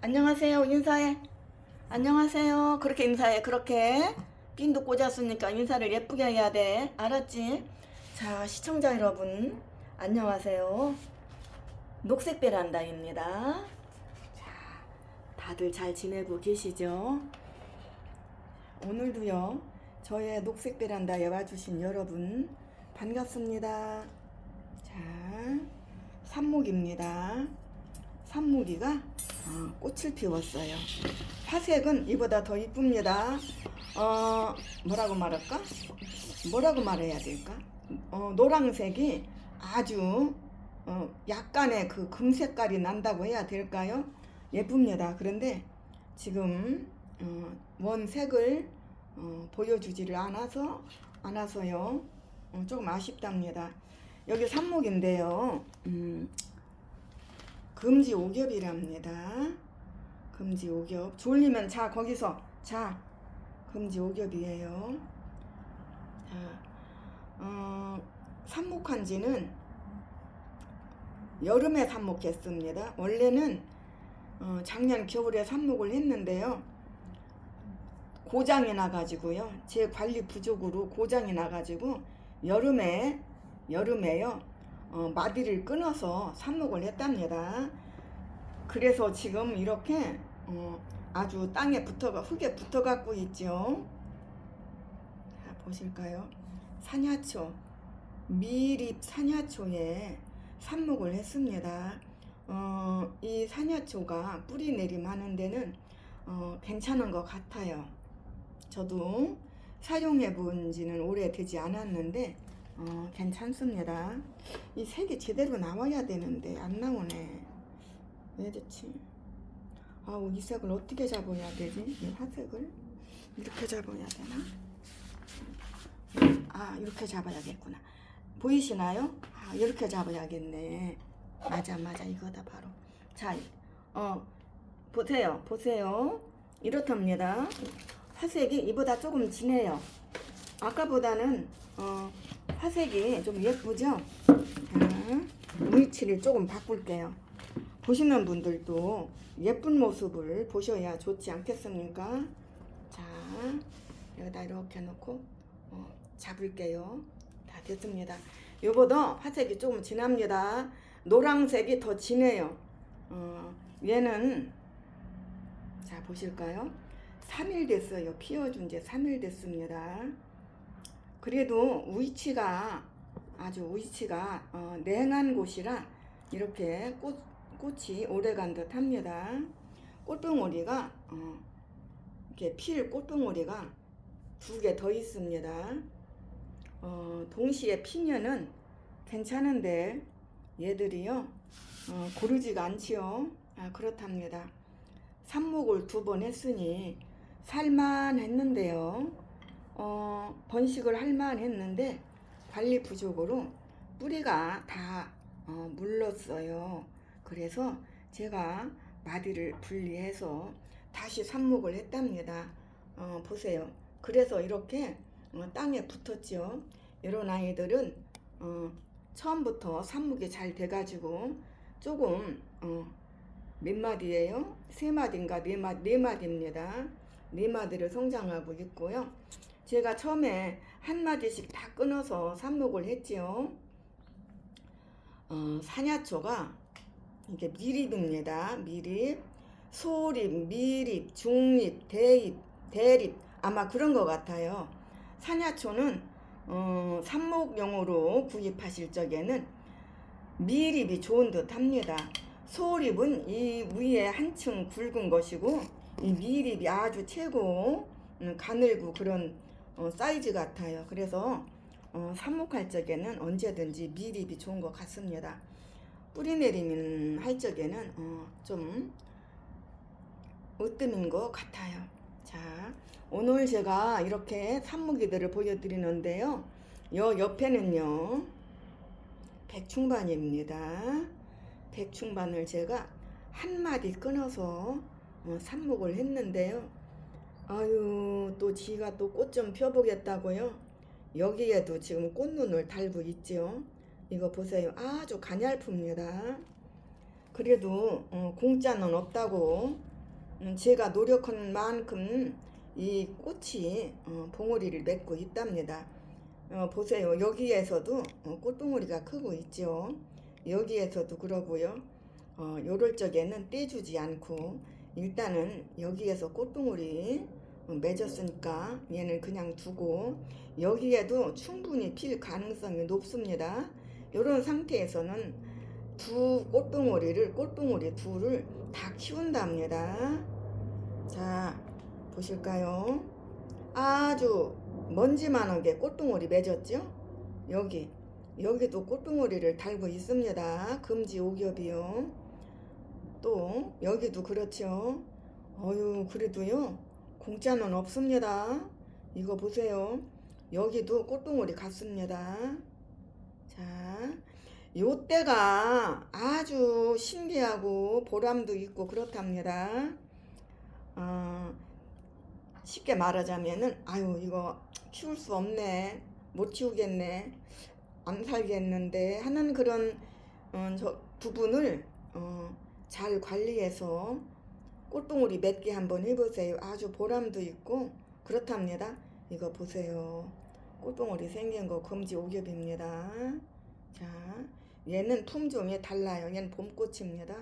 안녕하세요. 인사해. 안녕하세요. 그렇게 인사해. 그렇게. 핀도 꽂았으니까 인사를 예쁘게 해야 돼. 알았지? 자, 시청자 여러분. 안녕하세요. 녹색 베란다입니다. 자, 다들 잘 지내고 계시죠? 오늘도요. 저의 녹색 베란다에 와주신 여러분 반갑습니다. 자, 삽목입니다. 산무기가 어, 꽃을 피웠어요. 화색은 이보다 더 이쁩니다. 어, 뭐라고 말할까? 뭐라고 말해야 될까? 어, 노란색이 아주 어, 약간의 그 금색깔이 난다고 해야 될까요? 예쁩니다. 그런데 지금 어, 원색을 어, 보여주지를 않아서 않아서요. 어, 조금 아쉽답니다. 여기 삽목인데요. 음, 금지 오겹이랍니다. 금지 오겹. 졸리면 자 거기서 자 금지 오겹이에요. 자, 어, 삽목한 지는 여름에 삽목했습니다. 원래는 어, 작년 겨울에 삽목을 했는데요. 고장이 나가지고요. 제 관리 부족으로 고장이 나가지고 여름에 여름에요. 어, 마디를 끊어서 삽목을 했답니다. 그래서 지금 이렇게 어, 아주 땅에 붙어가 흙에 붙어갖고 있죠. 자, 보실까요? 산야초 미립 산야초에 삽목을 했습니다. 어, 이 산야초가 뿌리 내림하는 데는 어, 괜찮은 것 같아요. 저도 사용해 본 지는 오래되지 않았는데 어, 괜찮습니다. 이 색이 제대로 나와야 되는데 안 나오네. 왜 좋지? 아우 이 색을 어떻게 잡아야 되지? 이 화색을 이렇게 잡아야 되나? 아 이렇게 잡아야겠구나. 보이시나요? 아 이렇게 잡아야겠네. 맞아 맞아 이거다 바로. 자, 어 보세요 보세요. 이렇답니다. 화색이 이보다 조금 진해요. 아까보다는 어, 화색이 좀 예쁘죠? 자, 물칠을 조금 바꿀게요. 보시는 분들도 예쁜 모습을 보셔야 좋지 않겠습니까? 자, 여기다 이렇게 놓고 어, 잡을게요. 다 됐습니다. 요거도 화색이 조금 진합니다. 노란색이 더 진해요. 어, 얘는 자 보실까요? 3일 됐어요. 피워준 지 3일 됐습니다. 그래도 위치가 아주 위치가 어, 냉한 곳이라 이렇게 꽃, 꽃이 오래간 듯 합니다. 꽃봉오리가 어, 이렇게 필 꽃봉오리가 두 개 더 있습니다. 어, 동시에 피면은 괜찮은데 얘들이요 어, 고르지가 않지요. 아, 그렇답니다. 삽목을 두 번 했으니 살만 했는데요. 어, 번식을 할만 했는데 관리 부족으로 뿌리가 다 어, 물렀어요. 그래서 제가 마디를 분리해서 다시 삽목을 했답니다. 어, 보세요. 그래서 이렇게 어, 땅에 붙었죠. 이런 아이들은 어, 처음부터 삽목이 잘 돼가지고 조금 어, 몇 마디예요? 세 마디인가 네 마디 네 마디입니다. 네 마디를 성장하고 있고요. 제가 처음에 한 마디씩 다 끊어서 삽목을 했지요. 어, 산야초가 이게 미립입니다. 미립, 소립, 미립, 중립, 대립, 대립 아마 그런 것 같아요. 산야초는 어, 삽목용으로 구입하실 적에는 미립이 좋은 듯 합니다. 소립은 이 위에 한층 굵은 것이고 이 미립이 아주 최고 음, 가늘고 그런 어, 사이즈 같아요. 그래서 어, 삽목할 적에는 언제든지 미립이 좋은 것 같습니다. 뿌리 내리는 할 적에는 어, 좀 으뜸인 것 같아요. 자, 오늘 제가 이렇게 삽목이들을 보여드리는데요. 요 옆에는요, 백충반입니다. 백충반을 제가 한 마디 끊어서 어, 삽목을 했는데요. 아유, 또 지가 또 꽃 좀 펴보겠다고요. 여기에도 지금 꽃눈을 달고 있죠. 이거 보세요. 아주 가냘픕니다. 그래도 어, 공짜는 없다고 음, 제가 노력한 만큼 이 꽃이 어, 봉오리를 맺고 있답니다. 어, 보세요. 여기에서도 어, 꽃봉오리가 크고 있죠. 여기에서도 그러고요. 어, 요럴 적에는 떼주지 않고 일단은 여기에서 꽃봉오리 어, 맺었으니까 얘는 그냥 두고 여기에도 충분히 필 가능성이 높습니다. 이런 상태에서는 두 꽃봉오리를 꽃봉오리 둘을 다 키운답니다. 자 보실까요? 아주 먼지만하게 꽃봉오리 맺었죠? 여기 여기도 꽃봉오리를 달고 있습니다. 금지 오겹이요. 또 여기도 그렇죠. 어유 그래도요 공짜는 없습니다. 이거 보세요. 여기도 꽃봉오리 같습니다. 자, 요때가 아주 신기하고 보람도 있고 그렇답니다. 어, 쉽게 말하자면은 아유 이거 키울 수 없네 못 키우겠네 안 살겠는데 하는 그런 어, 저 부분을 어, 잘 관리해서 꽃봉오리 몇 개 한번 해보세요 아주 보람도 있고 그렇답니다 이거 보세요 꽃봉오리 생긴 거 금지 오겹입니다 자 얘는 품종이 달라요 얘는 봄꽃입니다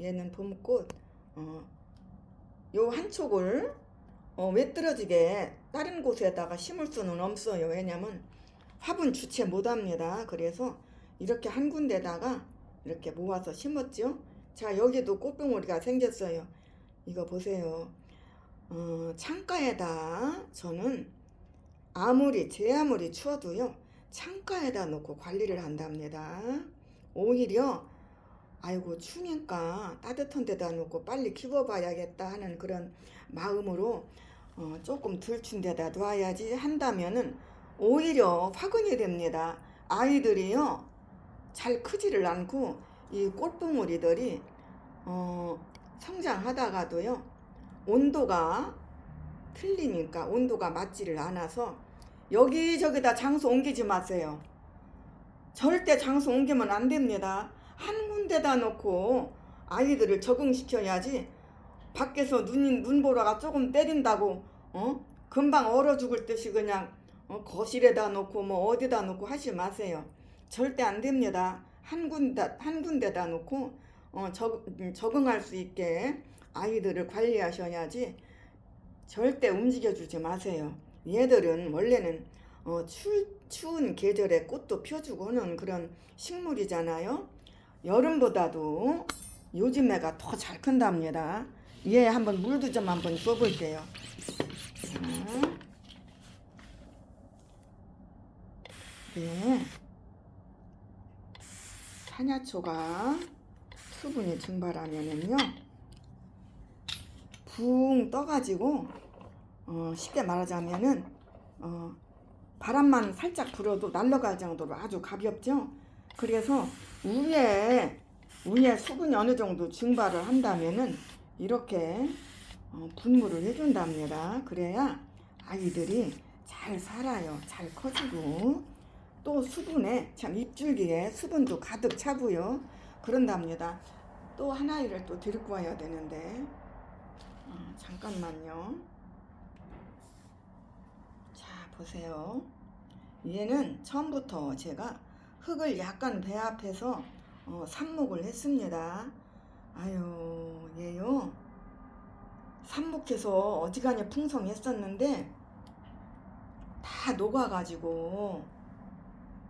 얘는 봄꽃 어, 요한 촉을 어, 외떨어지게 다른 곳에다가 심을 수는 없어요. 왜냐면 화분 주체 못합니다. 그래서 이렇게 한 군데다가 이렇게 모아서 심었죠. 자 여기도 꽃봉오리가 생겼어요. 이거 보세요. 어, 창가에다 저는 아무리 제 아무리 추워도요 창가에다 놓고 관리를 한답니다. 오히려 아이고 추우니까 따뜻한 데다 놓고 빨리 키워봐야겠다 하는 그런 마음으로 어, 조금 덜춘 데다 놔야지 한다면은 오히려 화근이 됩니다. 아이들이요 잘 크지를 않고 이 꽃봉오리들이 어, 성장하다가도요 온도가 틀리니까 온도가 맞지를 않아서 여기저기다 장소 옮기지 마세요. 절대 장소 옮기면 안 됩니다. 한 군데다 놓고 아이들을 적응시켜야지 밖에서 눈, 눈 보라가 조금 때린다고 어 금방 얼어 죽을 듯이 그냥 어? 거실에다 놓고 뭐 어디다 놓고 하지 마세요. 절대 안 됩니다. 한 군데 한 군데다 놓고 어, 적, 음, 적응할 수 있게 아이들을 관리하셔야지 절대 움직여 주지 마세요. 얘들은 원래는 어, 추, 추운 계절에 꽃도 펴주고 하는 그런 식물이잖아요. 여름보다도 요즘 애가 더 잘 큰답니다. 얘 한번 물도 좀 한번 줘볼게요. 자. 네. 산야초가 수분이 증발하면은요, 붕 떠가지고, 어, 쉽게 말하자면은, 어, 바람만 살짝 불어도 날아갈 정도로 아주 가볍죠? 그래서 위에, 위에 수분이 어느 정도 증발을 한다면은, 이렇게 어, 분무를 해준답니다. 그래야 아이들이 잘 살아요. 잘 커지고 또 수분에 참 입줄기에 수분도 가득 차고요. 그런답니다. 또 하나를 또 데리고 와야 되는데 어, 잠깐만요. 자 보세요. 얘는 처음부터 제가 흙을 약간 배합해서 어, 삽목을 했습니다. 아유 얘요 삽목해서 어지간히 풍성했었는데 다 녹아가지고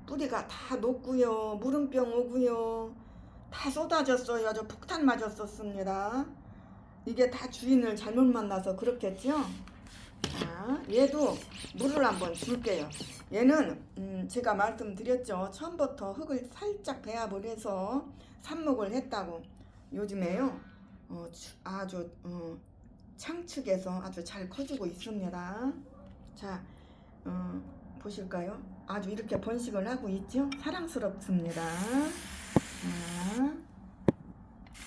뿌리가 다 녹고요 물음병 오고요 다 쏟아졌어요 아주 폭탄 맞았었습니다 이게 다 주인을 잘못 만나서 그렇겠죠 자 얘도 물을 한번 줄게요 얘는 음, 제가 말씀드렸죠 처음부터 흙을 살짝 배합을 해서 삽목을 했다고 요즘에요 어, 추- 아주 어, 창측에서 아주 잘 커지고 있습니다. 자, 어, 보실까요? 아주 이렇게 번식을 하고 있죠? 사랑스럽습니다.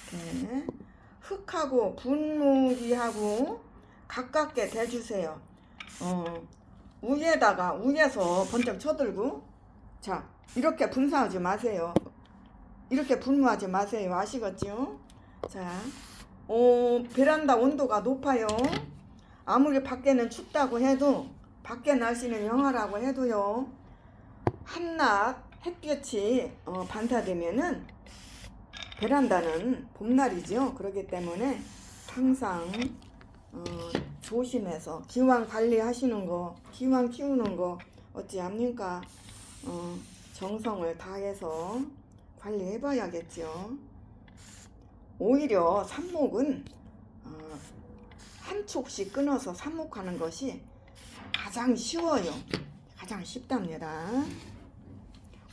자, 이렇게 흙하고 분무기하고 가깝게 대주세요. 어, 위에다가 위에서 번쩍 쳐들고 자 이렇게 분사하지 마세요. 이렇게 분무하지 마세요. 아시겠죠? 자, 어, 베란다 온도가 높아요. 아무리 밖에는 춥다고 해도 밖에 날씨는 영하라고 해도요. 한낮 햇볕이 어, 반사되면은 베란다는 봄날이죠. 그렇기 때문에 항상 어, 조심해서 기왕 관리하시는 거, 기왕 키우는 거 어찌합니까? 어, 정성을 다해서 관리해봐야겠죠. 오히려 삽목은 어, 한 촉씩 끊어서 삽목하는 것이 가장 쉬워요. 가장 쉽답니다.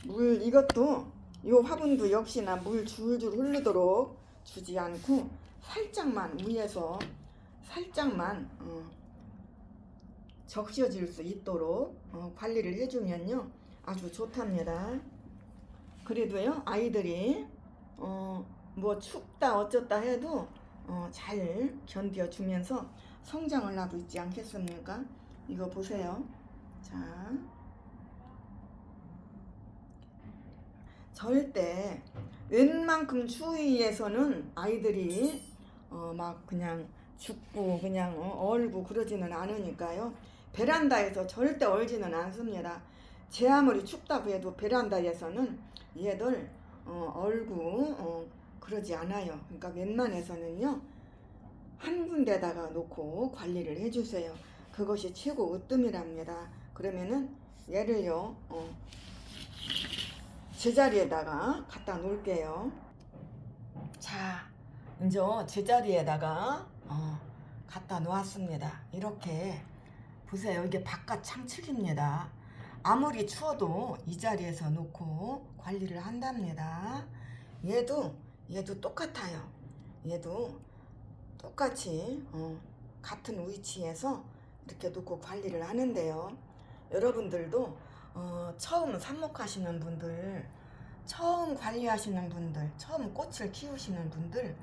물 이것도 이 화분도 역시나 물 줄줄 흐르도록 주지 않고 살짝만 위에서 살짝만 어, 적셔질 수 있도록 어, 관리를 해주면요 아주 좋답니다. 그래도요 아이들이 어, 뭐 춥다 어쩌다 해도 어, 잘 견뎌주면서 성장을 하고 있지 않겠습니까? 이거 보세요. 자, 절대 웬만큼 추위에서는 아이들이 어, 막 그냥 죽고 그냥 어, 얼고 그러지는 않으니까요. 베란다에서 절대 얼지는 않습니다. 제 아무리 춥다고 해도 베란다에서는 얘들 어, 얼고 어, 그러지 않아요. 그러니까 웬만해서는요 한 군데다가 놓고 관리를 해주세요. 그것이 최고 으뜸이랍니다. 그러면은 얘를요 어, 제자리에다가 갖다 놓을게요. 자, 이제 제자리에다가 어, 갖다 놓았습니다. 이렇게 보세요. 이게 바깥 창틀입니다. 아무리 추워도 이 자리에서 놓고 관리를 한답니다. 얘도 얘도 똑같아요. 얘도 똑같이 어, 같은 위치에서 이렇게 놓고 관리를 하는데요. 여러분들도 어, 처음 삽목하시는 분들, 처음 관리하시는 분들, 처음 꽃을 키우시는 분들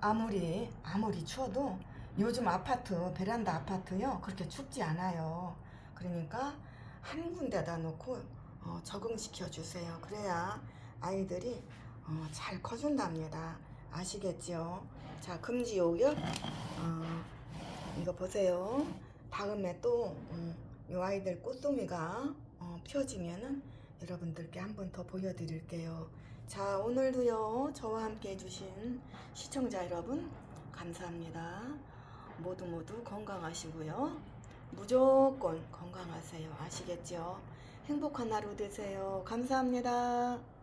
아무리 아무리 추워도 요즘 아파트 베란다 아파트요 그렇게 춥지 않아요. 그러니까 한 군데다 놓고 어, 적응시켜 주세요. 그래야 아이들이 어, 잘 커준답니다. 아시겠죠? 자 금지 요격 어, 이거 보세요. 다음에 또 음, 이 아이들 꽃송이가 어, 펴지면은 여러분들께 한 번 더 보여드릴게요. 자 오늘도요 저와 함께 해주신 시청자 여러분 감사합니다. 모두 모두 건강하시고요. 무조건 건강하세요. 아시겠죠? 행복한 하루 되세요. 감사합니다.